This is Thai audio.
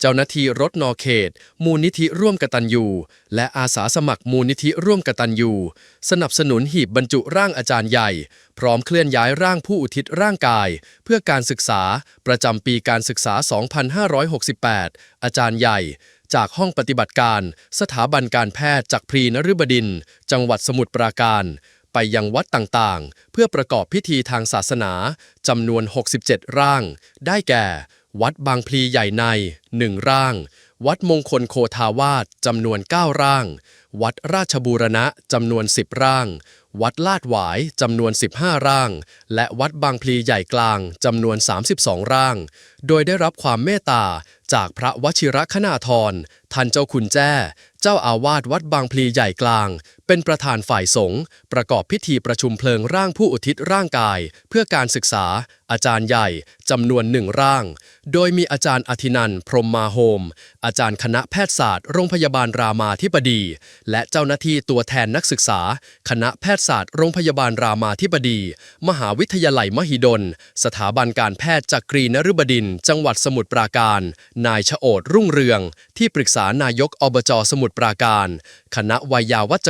เจ้าหน้าที่รถนอเขต มูลนิธิร่วมกตัญญูและอาสาสมัครมูลนิธิร่วมกตัญญูสนับสนุนหีบบรรจุร่างอาจารย์ใหญ่ พร้อมเคลื่อนย้ายร่างผู้อุทิศร่างกาย เพื่อการศึกษาประจำปีการศึกษา 2568 อาจารย์ใหญ่จากห้องปฏิบัติการ สถาบันการแพทย์จากพรีนฤบดิน จังหวัดสมุทรปราการ ไปยังวัดต่างๆ เพื่อประกอบพิธีทางศาสนาจำนวน 67 ร่าง ได้แก่ วัดบางพลีใหญ่ใน 1 ร่าง วัดมงคลโคทาวาสจำนวน 9 ร่างวัดราชบูรณะจำนวน 10 ร่าง วัดลาดหวายจำนวน 15 ร่าง และวัดบางพลีใหญ่กลางจำนวน 32 ร่าง โดยได้รับความเมตตาจากพระวชิรคณาธรท่านเจ้าคุณแจ้ เจ้าอาวาสวัดบางพลีใหญ่กลาง เป็นประธานฝ่ายสงฆ์ประกอบพิธีประชุมเพลิงร่างผู้อุทิศร่างกาย เพื่อการศึกษา อาจารย์ใหญ่จำนวนหนึ่งร่าง โดยมีอาจารย์อธินันพรหมมาโฮม อาจารย์คณะแพทยศาสตร์โรงพยาบาลรามาธิบดีและเจ้าหน้าที่ตัวแทนนักศึกษา คณะแพทยศาสตร์โรงพยาบาลรามาธิบดี มหาวิทยาลัยมหิดล สถาบันการแพทย์จักรีนฤบดิน จังหวัดสมุทรปราการ นายชโอดรุ่งเรือง ที่ปรึกษานายกอบจสมุทรปราการ คณะวิยาวัจ